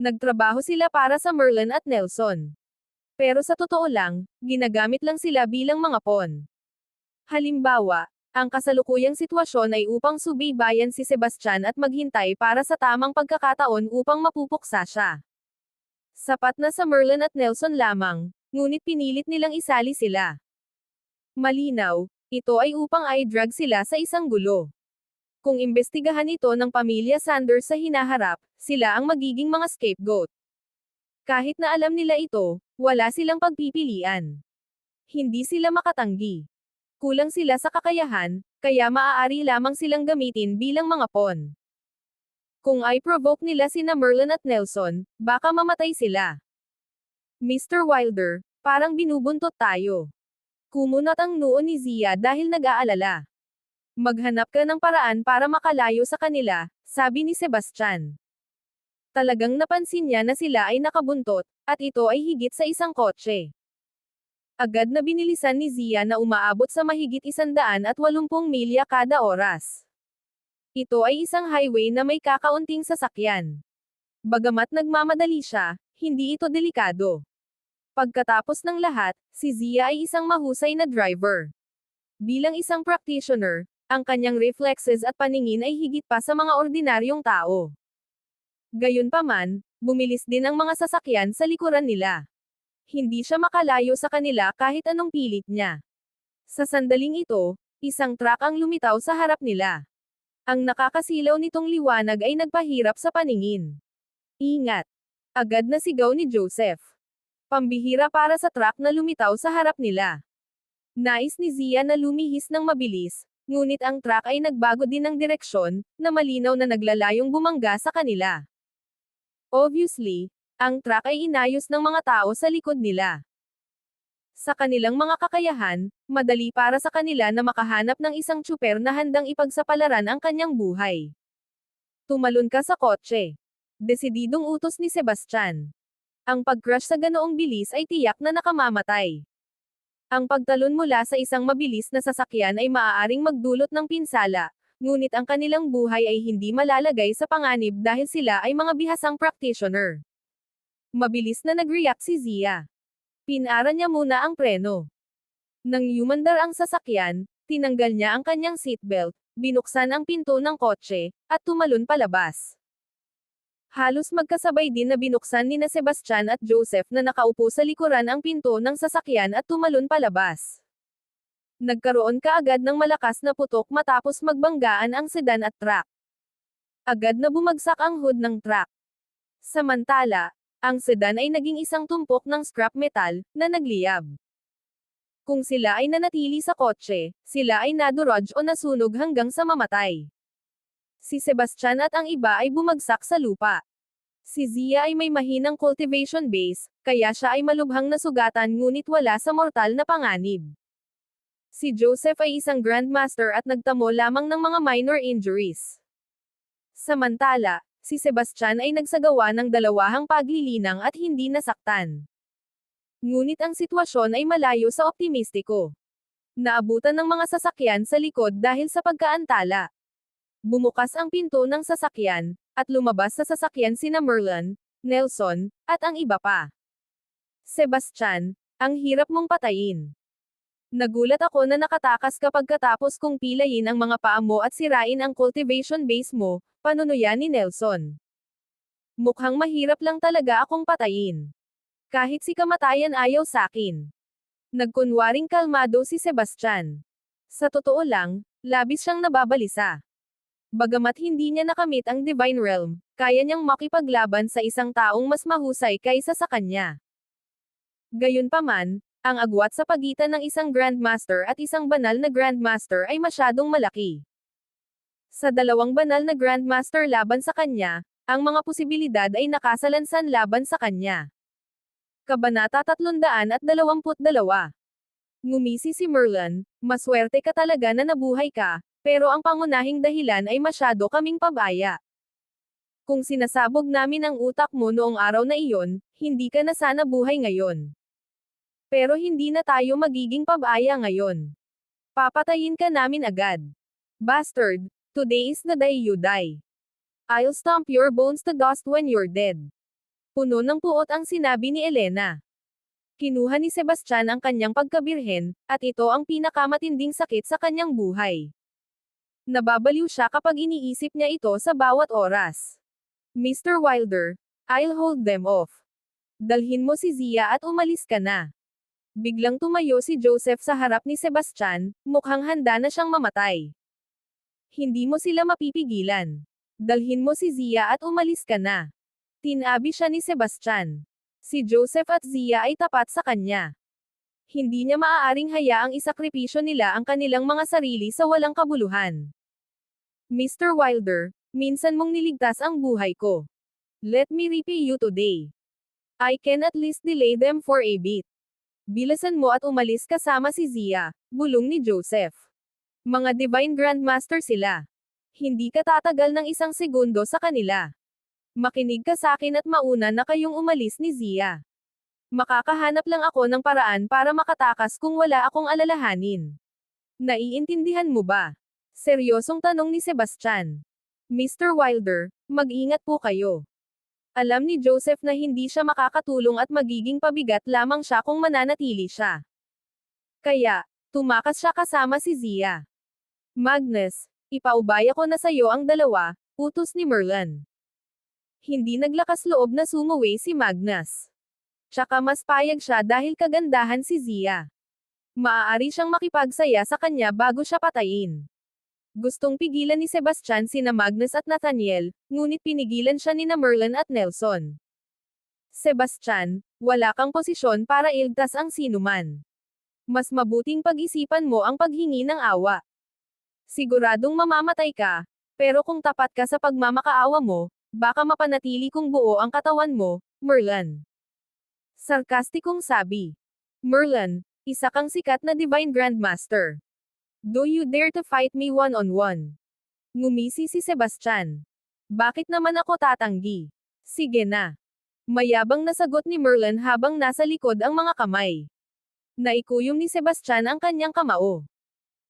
Nagtrabaho sila para sa Merlin at Nelson. Pero sa totoo lang, ginagamit lang sila bilang mga pawn. Halimbawa, ang kasalukuyang sitwasyon ay upang subaybayan si Sebastian at maghintay para sa tamang pagkakataon upang mapupuksa siya. Sapat na sa Merlin at Nelson lamang, ngunit pinilit nilang isali sila. Malinaw, ito ay upang i-drag sila sa isang gulo. Kung imbestigahan ito ng pamilya Sanders sa hinaharap, sila ang magiging mga scapegoat. Kahit na alam nila ito, wala silang pagpipilian. Hindi sila makatanggi. Kulang sila sa kakayahan, kaya maaari lamang silang gamitin bilang mga pawn. Kung i-provoke nila sina Merlin at Nelson, baka mamatay sila. Mr. Wilder, parang binubuntot tayo. Kumunat ang noo ni Zia dahil nag-aalala. Maghanap ka ng paraan para makalayo sa kanila, sabi ni Sebastian. Talagang napansin niya na sila ay nakabuntot, at ito ay higit sa isang kotse. Agad na binilisan ni Zia na umaabot sa mahigit isandaan at walumpung milya kada oras. Ito ay isang highway na may kakaunting sasakyan. Bagamat nagmamadali siya, hindi ito delikado. Pagkatapos ng lahat, si Zia ay isang mahusay na driver. Bilang isang practitioner, ang kanyang reflexes at paningin ay higit pa sa mga ordinaryong tao. Gayunpaman, bumilis din ang mga sasakyan sa likuran nila. Hindi siya makalayo sa kanila kahit anong pilit niya. Sa sandaling ito, isang truck ang lumitaw sa harap nila. Ang nakakasilaw nitong liwanag ay nagpahirap sa paningin. Ingat! Agad na sigaw ni Joseph. Pambihira para sa truck na lumitaw sa harap nila. Nais ni Zia na lumihis ng mabilis, ngunit ang truck ay nagbago din ng direksyon, na malinaw na naglalayong bumangga sa kanila. Obviously, ang truck ay inayos ng mga tao sa likod nila. Sa kanilang mga kakayahan, madali para sa kanila na makahanap ng isang tsuper na handang ipagsapalaran ang kanyang buhay. Tumalon ka sa kotse. Desididong utos ni Sebastian. Ang pag-crash sa ganoong bilis ay tiyak na nakamamatay. Ang pagtalon mula sa isang mabilis na sasakyan ay maaaring magdulot ng pinsala, ngunit ang kanilang buhay ay hindi malalagay sa panganib dahil sila ay mga bihasang practitioner. Mabilis na nag-react si Zia. Pinara niya muna ang preno. Nang yumandar ang sasakyan, tinanggal niya ang kanyang seatbelt, binuksan ang pinto ng kotse, at tumalon palabas. Halos magkasabay din na binuksan ni na Sebastian at Joseph na nakaupo sa likuran ang pinto ng sasakyan at tumalon palabas. Nagkaroon kaagad ng malakas na putok matapos magbanggaan ang sedan at truck. Agad na bumagsak ang hood ng truck. Samantala, ang sedan ay naging isang tumpok ng scrap metal, na nagliyab. Kung sila ay nanatili sa kotse, sila ay nadurog o nasunog hanggang sa mamatay. Si Sebastian at ang iba ay bumagsak sa lupa. Si Zia ay may mahinang cultivation base, kaya siya ay malubhang nasugatan ngunit wala sa mortal na panganib. Si Joseph ay isang grandmaster at nagtamo lamang ng mga minor injuries. Samantala, si Sebastian ay nagsagawa ng dalawahang paglilinang at hindi nasaktan. Ngunit ang sitwasyon ay malayo sa optimistiko. Naabutan ng mga sasakyan sa likod dahil sa pagkaantala. Bumukas ang pinto ng sasakyan, at lumabas sa sasakyan sina Merlin, Nelson, at ang iba pa. Sebastian, ang hirap mong patayin. Nagulat ako na nakatakas kapag katapos kong pilayin ang mga paa mo at sirain ang cultivation base mo, panunuya ni Nelson. Mukhang mahirap lang talaga akong patayin. Kahit si kamatayan ayaw sakin. Nagkunwaring kalmado si Sebastian. Sa totoo lang, labis siyang nababalisa. Bagamat hindi niya nakamit ang Divine Realm, kaya niyang makipaglaban sa isang taong mas mahusay kaysa sa kanya. Gayunpaman, ang agwat sa pagitan ng isang Grandmaster at isang banal na Grandmaster ay masyadong malaki. Sa dalawang banal na Grandmaster laban sa kanya, ang mga posibilidad ay nakasalansan laban sa kanya. Kabanata 322 Ngumisi si Merlin, maswerte ka talaga na nabuhay ka, pero ang pangunahing dahilan ay masyado kaming pabaya. Kung sinasabog namin ang utak mo noong araw na iyon, hindi ka na sana buhay ngayon. Pero hindi na tayo magiging pabaya ngayon. Papatayin ka namin agad. Bastard, today is the day you die. I'll stomp your bones to dust when you're dead. Puno ng puot ang sinabi ni Elena. Kinuha ni Sebastian ang kanyang pagkabirhen, at ito ang pinakamatinding sakit sa kanyang buhay. Nababaliw siya kapag iniisip niya ito sa bawat oras. Mr. Wilder, I'll hold them off. Dalhin mo si Zia at umalis ka na. Biglang tumayo si Joseph sa harap ni Sebastian, mukhang handa na siyang mamatay. Hindi mo sila mapipigilan. Dalhin mo si Zia at umalis ka na. Tinabi siya ni Sebastian. Si Joseph at Zia ay tapat sa kanya. Hindi niya maaaring hayaang isakripisyo nila ang kanilang mga sarili sa walang kabuluhan. Mr. Wilder, minsan mong niligtas ang buhay ko. Let me repay you today. I can at least delay them for a bit. Bilasan mo at umalis kasama si Zia, bulong ni Joseph. Mga Divine Grandmaster sila. Hindi ka tatagal ng isang segundo sa kanila. Makinig ka sa akin at mauna na kayong umalis ni Zia. Makakahanap lang ako ng paraan para makatakas kung wala akong alalahanin. Naiintindihan mo ba? Seryosong tanong ni Sebastian. Mr. Wilder, mag-ingat po kayo. Alam ni Joseph na hindi siya makakatulong at magiging pabigat lamang siya kung mananatili siya. Kaya, tumakas siya kasama si Zia. Magnus, ipaubaya ko na sayo ang dalawa, utos ni Merlin. Hindi naglakas loob na sumuwi si Magnus. Tsaka mas payag siya dahil kagandahan si Zia. Maaari siyang makipagsaya sa kanya bago siya patayin. Gustong pigilan ni Sebastian sina Magnus at Nathaniel, ngunit pinigilan siya ni na Merlin at Nelson. Sebastian, wala kang posisyon para iltas ang sinuman. Mas mabuting pag-isipan mo ang paghingi ng awa. Siguradong mamamatay ka, pero kung tapat ka sa pagmamakaawa mo, Baka mapanatili kong buo ang katawan mo, Merlin. Sarkastikong sabi. Merlin, isa kang sikat na Divine Grandmaster. Do you dare to fight me one-on-one? Ngumisi si Sebastian. Bakit naman ako tatanggi? Sige na. Mayabang na sagot ni Merlin habang nasa likod ang mga kamay. Naikuyom ni Sebastian ang kanyang kamao.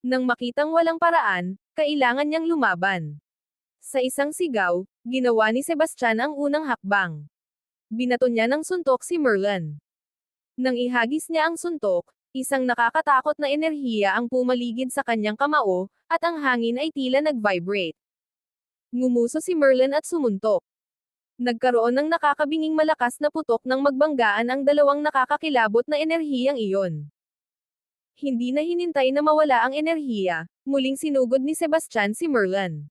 Nang makitang walang paraan, kailangan niyang lumaban. Sa isang sigaw, ginawa ni Sebastian ang unang hakbang. Binato niya ng suntok si Merlin. Nang ihagis niya ang suntok, isang nakakatakot na enerhiya ang pumaligid sa kanyang kamao, at ang hangin ay tila nag-vibrate. Ngumuso si Merlin at sumuntok. Nagkaroon ng nakakabinging malakas na putok ng magbanggaan ang dalawang nakakakilabot na enerhiyang iyon. Hindi na hinintay na mawala ang enerhiya, muling sinugod ni Sebastian si Merlin.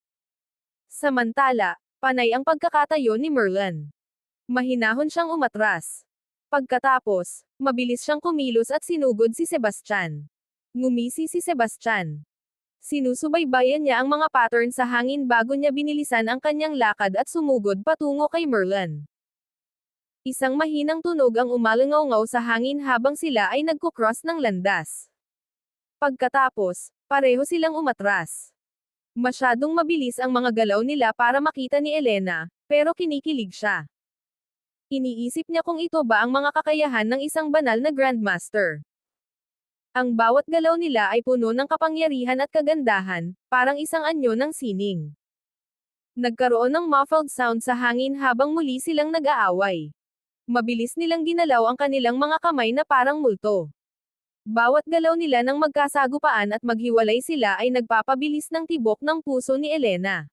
Samantala, panay ang pagkakatayo ni Merlin. Mahinahon siyang umatras. Pagkatapos, mabilis siyang kumilos at sinugod si Sebastian. Ngumisi si Sebastian. Sinusubaybayan niya ang mga pattern sa hangin bago niya binilisan ang kanyang lakad at sumugod patungo kay Merlin. Isang mahinang tunog ang umalangaw sa hangin habang sila ay nagkukross ng landas. Pagkatapos, pareho silang umatras. Masyadong mabilis ang mga galaw nila para makita ni Elena, pero kinikilig siya. Iniisip niya kung ito ba ang mga kakayahan ng isang banal na Grandmaster. Ang bawat galaw nila ay puno ng kapangyarihan at kagandahan, parang isang anyo ng sining. Nagkaroon ng muffled sound sa hangin habang muli silang nag-aaway. Mabilis nilang ginalaw ang kanilang mga kamay na parang multo. Bawat galaw nila ng magkasagupaan at maghiwalay sila ay nagpapabilis ng tibok ng puso ni Elena.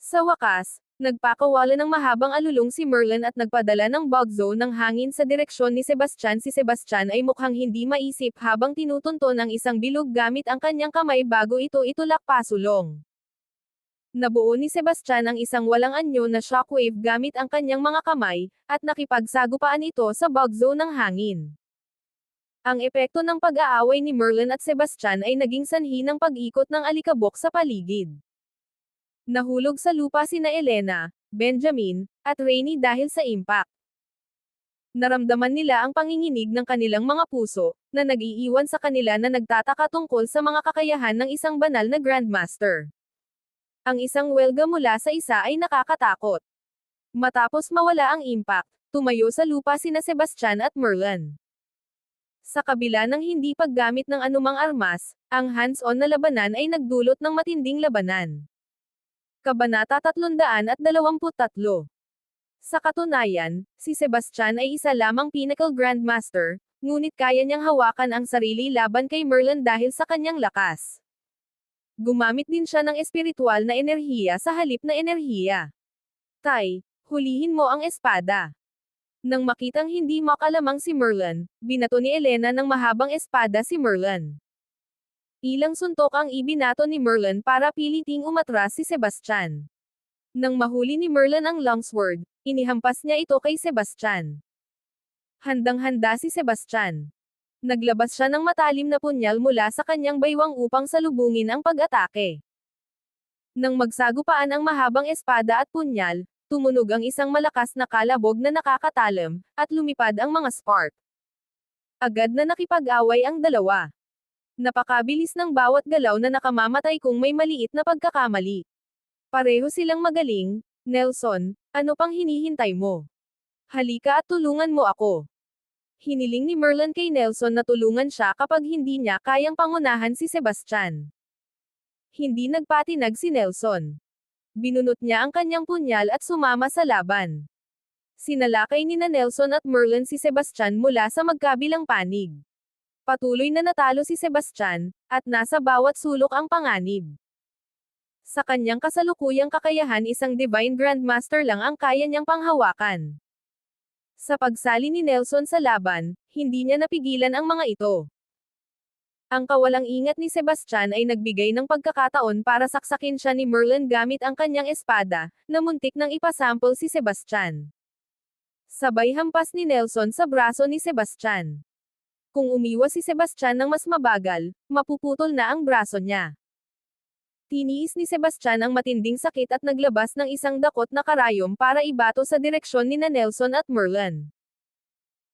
Sa wakas, nagpakawala ng mahabang alulong si Merlin at nagpadala ng bug zone ng hangin sa direksyon ni Sebastian. Si Sebastian ay mukhang hindi maisip habang tinutunto ng isang bilog gamit ang kanyang kamay bago ito itulak pasulong. Nabuo ni Sebastian ang isang walang anyo na shockwave gamit ang kanyang mga kamay, at nakipagsagupaan ito sa bug zone ng hangin. Ang epekto ng pag-aaway ni Merlin at Sebastian ay naging sanhi ng pag-ikot ng alikabok sa paligid. Nahulog sa lupa sina Elena, Benjamin, at Rainy dahil sa impact. Naramdaman nila ang panginginig ng kanilang mga puso, na nag-iiwan sa kanila na nagtataka tungkol sa mga kakayahan ng isang banal na Grandmaster. Ang isang welga mula sa isa ay nakakatakot. Matapos mawala ang impact, tumayo sa lupa sina Sebastian at Merlin. Sa kabila ng hindi paggamit ng anumang armas, ang hands-on na labanan ay nagdulot ng matinding labanan. Kabanata 323 Sa katunayan, si Sebastian ay isa lamang Pinnacle Grandmaster, ngunit kaya niyang hawakan ang sarili laban kay Merlin dahil sa kanyang lakas. Gumamit din siya ng espiritual na enerhiya sa halip na enerhiya. Tay, hulihin mo ang espada. Nang makitang hindi makalamang si Merlin, binato ni Elena ng mahabang espada si Merlin. Ilang suntok ang ibinato ni Merlin para piliting umatras si Sebastian. Nang mahuli ni Merlin ang longsword, inihampas niya ito kay Sebastian. Handang-handa si Sebastian. Naglabas siya ng matalim na punyal mula sa kanyang baywang upang salubungin ang pag-atake. Nang magsagupaan ang mahabang espada at punyal, tumunog ang isang malakas na kalabog na nakakatalam, at lumipad ang mga spark. Agad na nakipag-away ang dalawa. Napakabilis ng bawat galaw na nakamamatay kung may maliit na pagkakamali. Pareho silang magaling, Nelson, ano pang hinihintay mo? Halika at tulungan mo ako. Hiniling ni Merlin kay Nelson na tulungan siya kapag hindi niya kayang pangunahan si Sebastian. Hindi nagpatinag si Nelson. Binunot niya ang kanyang punyal at sumama sa laban. Sinalakay ni na Nelson at Merlin si Sebastian mula sa magkabilang panig. Patuloy na natalo si Sebastian, at nasa bawat sulok ang panganib. Sa kanyang kasalukuyang kakayahan isang Divine Grandmaster lang ang kaya niyang panghawakan. Sa pagsali ni Nelson sa laban, hindi niya napigilan ang mga ito. Ang kawalang ingat ni Sebastian ay nagbigay ng pagkakataon para saksakin siya ni Merlin gamit ang kanyang espada, na muntik nang ipasample si Sebastian. Sabay hampas ni Nelson sa braso ni Sebastian. Kung umiwas si Sebastian ng mas mabagal, mapuputol na ang braso niya. Tiniis ni Sebastian ang matinding sakit at naglabas ng isang dakot na karayom para ibato sa direksyon ni na Nelson at Merlin.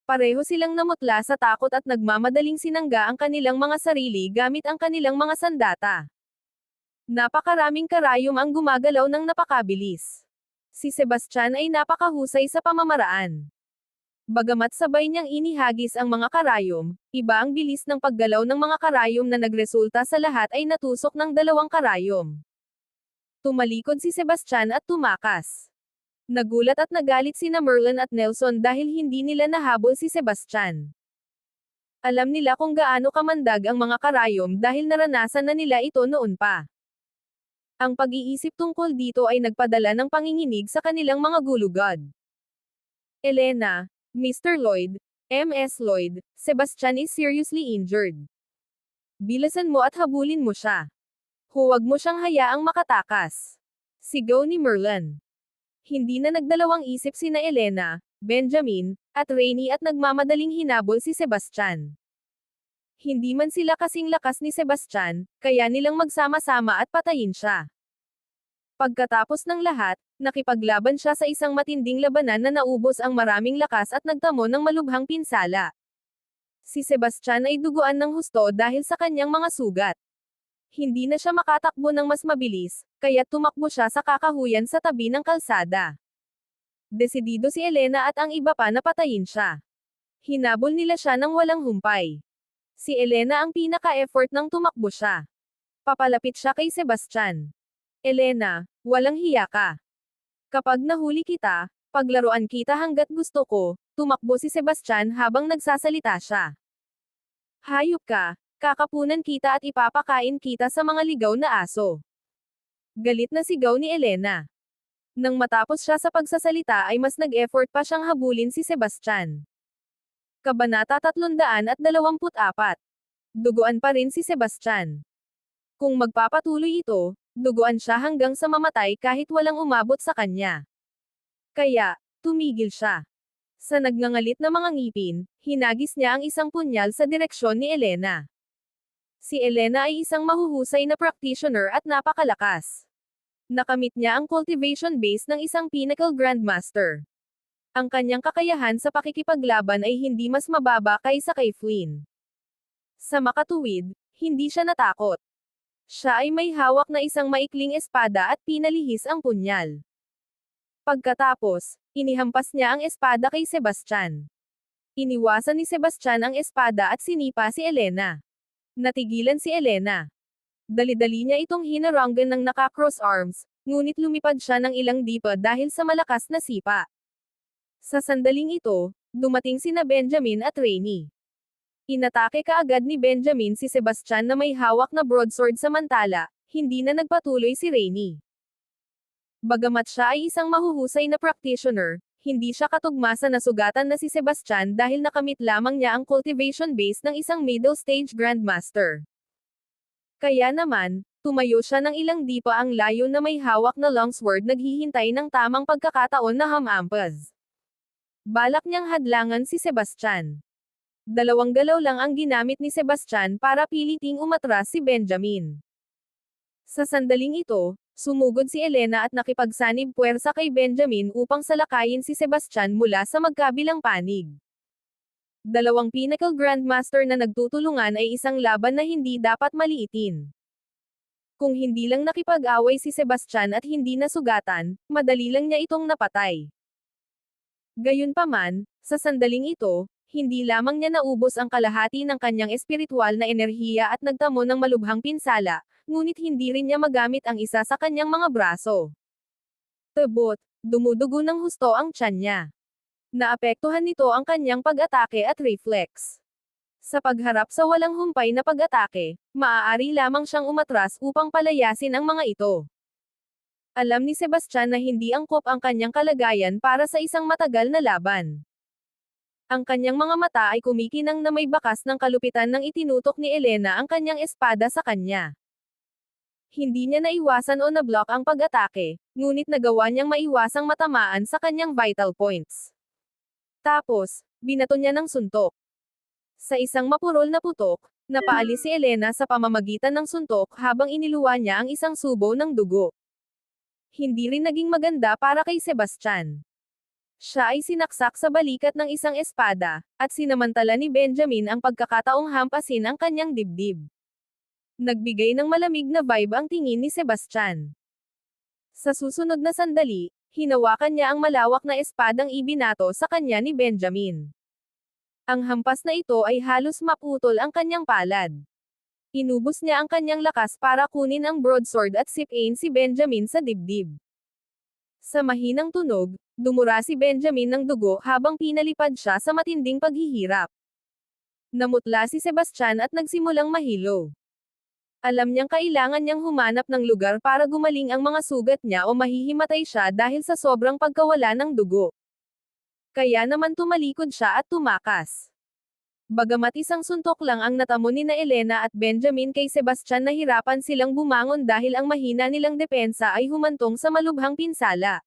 Pareho silang namutla sa takot at nagmamadaling sinangga ang kanilang mga sarili gamit ang kanilang mga sandata. Napakaraming karayom ang gumagalaw ng napakabilis. Si Sebastian ay napakahusay sa pamamaraan. Bagamat sabay niyang inihagis ang mga karayom, iba ang bilis ng paggalaw ng mga karayom na nagresulta sa lahat ay natusok ng dalawang karayom. Tumalikod si Sebastian at tumakas. Nagulat at nagalit sina Merlin at Nelson dahil hindi nila nahabol si Sebastian. Alam nila kung gaano kamandag ang mga karayom dahil naranasan na nila ito noon pa. Ang pag-iisip tungkol dito ay nagpadala ng panginginig sa kanilang mga gulugod. Elena, Mr. Lloyd, MS Lloyd, Sebastian is seriously injured. Bilasan mo at habulin mo siya. Huwag mo siyang hayaang makatakas. Sigaw ni Merlin. Hindi na nagdalawang isip sina Elena, Benjamin, at Rainy at nagmamadaling hinabol si Sebastian. Hindi man sila kasing lakas ni Sebastian, kaya nilang magsama-sama at patayin siya. Pagkatapos ng lahat, nakipaglaban siya sa isang matinding labanan na naubos ang maraming lakas at nagtamo ng malubhang pinsala. Si Sebastian ay duguan ng husto dahil sa kanyang mga sugat. Hindi na siya makatakbo ng mas mabilis, kaya tumakbo siya sa kakahuyan sa tabi ng kalsada. Desidido si Elena at ang iba pa na patayin siya. Hinabol nila siya ng walang humpay. Si Elena ang pinaka-effort nang tumakbo siya. Papalapit siya kay Sebastian. Elena, walang hiya ka. Kapag nahuli kita, paglaruan kita hanggat gusto ko, tumakbo si Sebastian habang nagsasalita siya. Hayop ka, kakapunan kita at ipapakain kita sa mga ligaw na aso. Galit na sigaw ni Elena. Nang matapos siya sa pagsasalita ay mas nag-effort pa siyang habulin si Sebastian. Kabanata 324. Duguan pa rin si Sebastian. Kung magpapatuloy ito, duguan siya hanggang sa mamatay kahit walang umabot sa kanya. Kaya, tumigil siya. Sa nagngangalit na mga ngipin, hinagis niya ang isang punyal sa direksyon ni Elena. Si Elena ay isang mahuhusay na practitioner at napakalakas. Nakamit niya ang cultivation base ng isang Pinnacle Grandmaster. Ang kanyang kakayahan sa pakikipaglaban ay hindi mas mababa kaysa kay Flynn. Sa makatuwid, hindi siya natakot. Siya ay may hawak na isang maikling espada at pinalihis ang punyal. Pagkatapos, inihampas niya ang espada kay Sebastian. Iniwasan ni Sebastian ang espada at sinipa si Elena. Natigilan si Elena. Dali-dali niya itong hinaranggan ng naka-cross arms, ngunit lumipad siya ng ilang dipa dahil sa malakas na sipa. Sa sandaling ito, dumating sina Benjamin at Rainy. Inatake kaagad ni Benjamin si Sebastian na may hawak na broadsword samantala, hindi na nagpatuloy si Rainy. Bagamat siya ay isang mahuhusay na practitioner, hindi siya katugma sa nasugatan na si Sebastian dahil nakamit lamang niya ang cultivation base ng isang middle stage grandmaster. Kaya naman, tumayo siya ng ilang di pa ang layo na may hawak na longsword naghihintay ng tamang pagkakataon na hamampas. Balak niyang hadlangan si Sebastian. Dalawang galaw lang ang ginamit ni Sebastian para piliting umatras si Benjamin. Sa sandaling ito, sumugod si Elena at nakipagsanib puwersa kay Benjamin upang salakayin si Sebastian mula sa magkabilang panig. Dalawang Pinnacle Grandmaster na nagtutulungan ay isang laban na hindi dapat maliitin. Kung hindi lang nakipag-away si Sebastian at hindi nasugatan, madali lang niya itong napatay. Gayunpaman, sa sandaling ito, hindi lamang niya naubos ang kalahati ng kanyang espiritual na enerhiya at nagtamo ng malubhang pinsala, ngunit hindi rin niya magamit ang isa sa kanyang mga braso. Tebot, dumudugo ng husto ang tiyan niya. Naapektuhan nito ang kanyang pag-atake at reflex. Sa pagharap sa walang humpay na pag-atake, maaari lamang siyang umatras upang palayasin ang mga ito. Alam ni Sebastian na hindi angkop ang kanyang kalagayan para sa isang matagal na laban. Ang kanyang mga mata ay kumikinang na may bakas ng kalupitan nang itinutok ni Elena ang kanyang espada sa kanya. Hindi niya naiwasan o nablock ang pag-atake, ngunit nagawa niyang maiwasang matamaan sa kanyang vital points. Tapos, binato niya ng suntok. Sa isang mapurol na putok, napaalis si Elena sa pamamagitan ng suntok habang iniluwa niya ang isang subo ng dugo. Hindi rin naging maganda para kay Sebastian. Siya ay sinaksak sa balikat ng isang espada, at sinamantala ni Benjamin ang pagkakataong hampasin ang kanyang dibdib. Nagbigay ng malamig na vibe ang tingin ni Sebastian. Sa susunod na sandali, hinawakan niya ang malawak na espadang ibinato sa kanya ni Benjamin. Ang hampas na ito ay halos maputol ang kanyang palad. Inubos niya ang kanyang lakas para kunin ang broadsword at sipain si Benjamin sa dibdib. Sa mahinang tunog, dumura si Benjamin ng dugo habang pinalipad siya sa matinding paghihirap. Namutla si Sebastian at nagsimulang mahilo. Alam niyang kailangan niyang humanap ng lugar para gumaling ang mga sugat niya o mahihimatay siya dahil sa sobrang pagkawala ng dugo. Kaya naman tumalikod siya at tumakas. Bagamat isang suntok lang ang natamo ni na Elena at Benjamin kay Sebastian nahirapan silang bumangon dahil ang mahina nilang depensa ay humantong sa malubhang pinsala.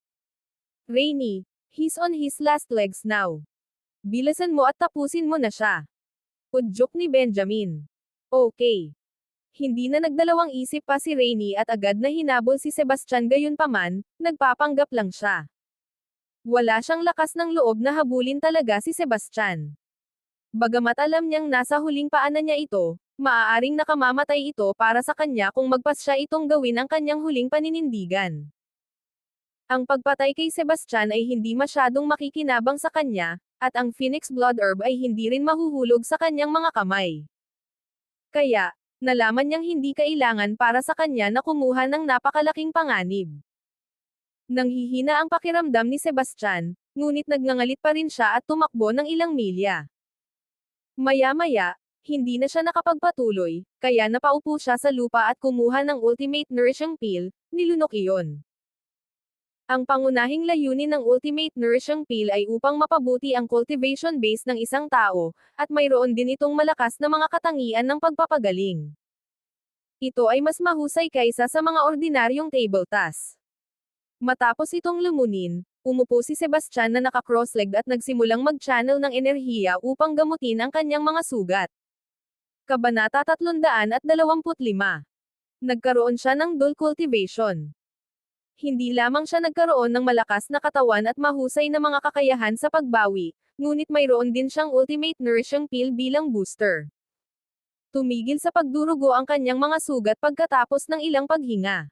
Rainy, he's on his last legs now. Bilasan mo at tapusin mo na siya. Udyok ni Benjamin. Okay. Hindi na nagdalawang isip pa si Rainy at agad na hinabol si Sebastian gayunpaman, nagpapanggap lang siya. Wala siyang lakas ng loob na habulin talaga si Sebastian. Bagamat alam niyang nasa huling paanan niya ito, maaaring nakamamatay ito para sa kanya kung magpas siya itong gawin ang kanyang huling paninindigan. Ang pagpatay kay Sebastian ay hindi masyadong makikinabang sa kanya, at ang Phoenix Blood Herb ay hindi rin mahuhulog sa kanyang mga kamay. Kaya, nalaman niyang hindi kailangan para sa kanya na kumuha ng napakalaking panganib. Nanghihina ang pakiramdam ni Sebastian, ngunit nagngangalit pa rin siya at tumakbo ng ilang milya. Maya-maya, hindi na siya nakapagpatuloy, kaya napaupo siya sa lupa at kumuha ng Ultimate Nourishing Pill, nilunok iyon. Ang pangunahing layunin ng Ultimate Nourishing Pill ay upang mapabuti ang cultivation base ng isang tao, at mayroon din itong malakas na mga katangian ng pagpapagaling. Ito ay mas mahusay kaysa sa mga ordinaryong table task. Matapos itong lumunin, umupo si Sebastian na naka-cross-legged at nagsimulang mag-channel ng enerhiya upang gamutin ang kanyang mga sugat. Kabanata 325. Nagkaroon siya ng dual cultivation. Hindi lamang siya nagkaroon ng malakas na katawan at mahusay na mga kakayahan sa pagbawi, ngunit mayroon din siyang ultimate nourishing pill bilang booster. Tumigil sa pagdurugo ang kanyang mga sugat pagkatapos ng ilang paghinga.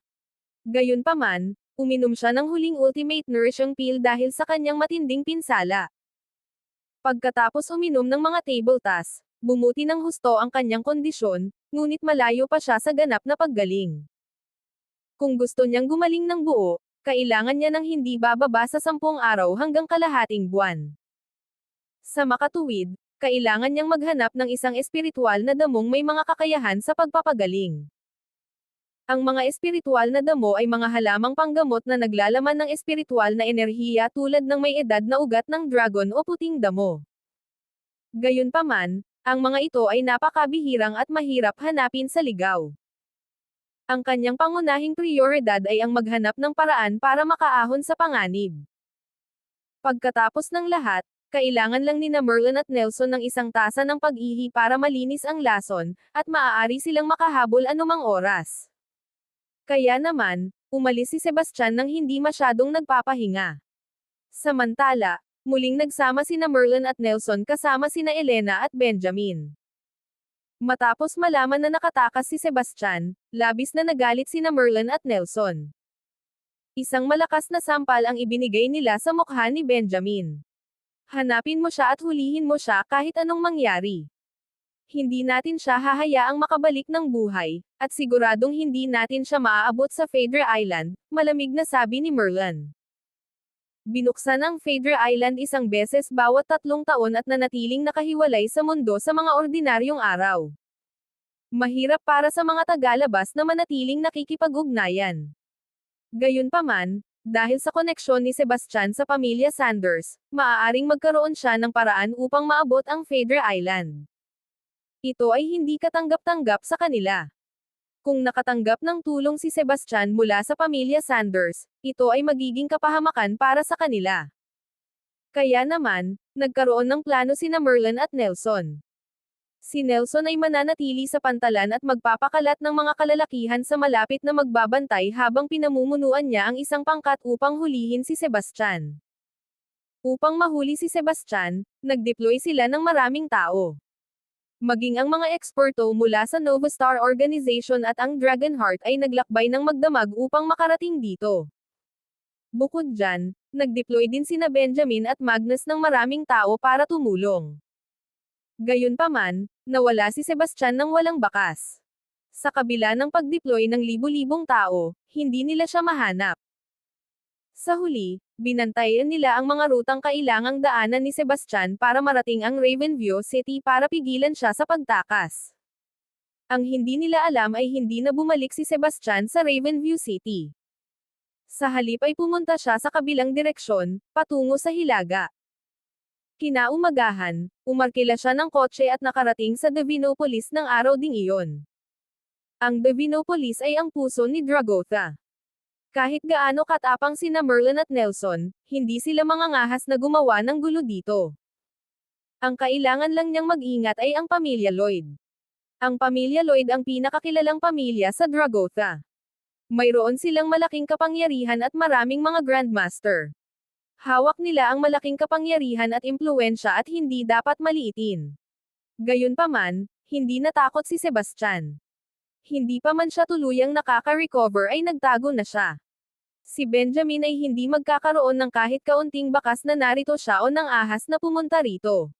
Gayunpaman, Uminom siya ng huling ultimate nourishing pill dahil sa kanyang matinding pinsala. Pagkatapos uminom ng mga table tasks, bumuti ng husto ang kanyang kondisyon, ngunit malayo pa siya sa ganap na paggaling. Kung gusto niyang gumaling ng buo, kailangan niya ng hindi bababa sa sampung araw hanggang kalahating buwan. Sa makatuwid, kailangan niyang maghanap ng isang espiritual na damong may mga kakayahan sa pagpapagaling. Ang mga espiritual na damo ay mga halamang panggamot na naglalaman ng espiritual na enerhiya tulad ng may edad na ugat ng dragon o puting damo. Gayunpaman, ang mga ito ay napakabihirang at mahirap hanapin sa ligaw. Ang kanyang pangunahing prioridad ay ang maghanap ng paraan para makaahon sa panganib. Pagkatapos ng lahat, kailangan lang ni na Merlin at Nelson ng isang tasa ng pag-ihi para malinis ang lason, at maaari silang makahabol anumang oras. Kaya naman, umalis si Sebastian nang hindi masyadong nagpapahinga. Samantala, muling nagsama sina Merlin at Nelson kasama sina Elena at Benjamin. Matapos malaman na nakatakas si Sebastian, labis na nagalit sina Merlin at Nelson. Isang malakas na sampal ang ibinigay nila sa mukha ni Benjamin. Hanapin mo siya at hulihin mo siya kahit anong mangyari hindi natin siya hahayaang makabalik ng buhay, at siguradong hindi natin siya maaabot sa Phaedra Island, malamig na sabi ni Merlin. Binuksan ang Phaedra Island isang beses bawat tatlong taon at nanatiling nakahiwalay sa mundo sa mga ordinaryong araw. Mahirap para sa mga tagalabas na manatiling nakikipag-ugnayan. Gayunpaman, dahil sa koneksyon ni Sebastian sa pamilya Sanders, maaaring magkaroon siya ng paraan upang maabot ang Phaedra Island. Ito ay hindi katanggap-tanggap sa kanila. Kung nakatanggap ng tulong si Sebastian mula sa pamilya Sanders, ito ay magiging kapahamakan para sa kanila. Kaya naman, nagkaroon ng plano sina Merlin at Nelson. Si Nelson ay mananatili sa pantalan at magpapakalat ng mga kalalakihan sa malapit na magbabantay habang pinamumunuan niya ang isang pangkat upang hulihin si Sebastian. Upang mahuli si Sebastian, nagdeploy sila ng maraming tao. Maging ang mga eksperto mula sa Nova Star Organization at ang Dragonheart ay naglakbay ng magdamag upang makarating dito. Bukod dyan, nagdeploy din sina Benjamin at Magnus ng maraming tao para tumulong. Gayunpaman, nawala si Sebastian ng walang bakas. Sa kabila ng pagdeploy ng libu-libong tao, hindi nila siya mahanap. Sa huli, binantayan nila ang mga rutang kailangang daanan ni Sebastian para marating ang Ravenview City para pigilan siya sa pagtakas. Ang hindi nila alam ay hindi na bumalik si Sebastian sa Ravenview City. Sa halip ay pumunta siya sa kabilang direksyon, patungo sa Hilaga. Kinaumagahan, umarkila siya ng kotse at nakarating sa Davinopolis ng araw ding iyon. Ang Davinopolis ay ang puso ni Dragotha. Kahit gaano katapang sina Merlin at Nelson, hindi sila mga ngahas na gumawa ng gulo dito. Ang kailangan lang niyang mag-ingat ay ang pamilya Lloyd. Ang pamilya Lloyd ang pinakakilalang pamilya sa Dragotha. Mayroon silang malaking kapangyarihan at maraming mga Grandmaster. Hawak nila ang malaking kapangyarihan at impluensya at hindi dapat maliitin. Gayunpaman, hindi natakot si Sebastian. Hindi pa man siya tuluyang nakaka-recover ay nagtago na siya. Si Benjamin ay hindi magkakaroon ng kahit kaunting bakas na narito siya o ng ahas na pumunta rito.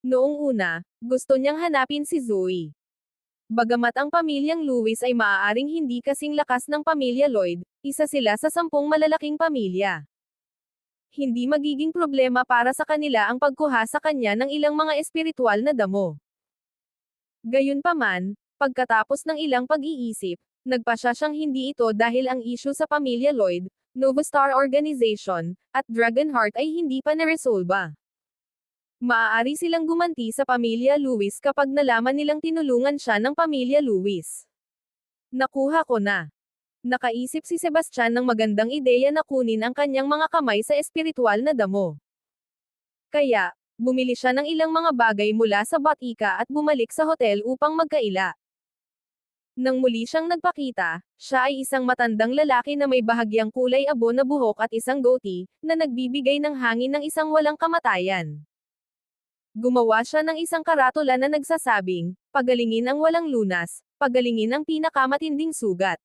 Noong una, gusto niyang hanapin si Zoe. Bagamat ang pamilyang Lewis ay maaaring hindi kasing lakas ng pamilya Lloyd, isa sila sa sampung malalaking pamilya. Hindi magiging problema para sa kanila ang pagkuha sa kanya ng ilang mga espiritual na damo. Gayunpaman, pagkatapos ng ilang pag-iisip, Nagpasya siyang hindi ito dahil ang issue sa pamilya Lloyd, Novastar Organization, at Dragonheart ay hindi pa naresolba. Maaari silang gumanti sa pamilya Lewis kapag nalaman nilang tinulungan siya ng pamilya Lewis. Nakuha ko na. Nakaisip si Sebastian ng magandang ideya na kunin ang kanyang mga kamay sa espiritual na damo. Kaya, bumili siya ng ilang mga bagay mula sa batika at bumalik sa hotel upang magkaila. Nang muli siyang nagpakita, siya ay isang matandang lalaki na may bahagyang kulay abo na buhok at isang goatee, na nagbibigay ng hangin ng isang walang kamatayan. Gumawa siya ng isang karatula na nagsasabing, pagalingin ang walang lunas, pagalingin ang pinakamatinding sugat.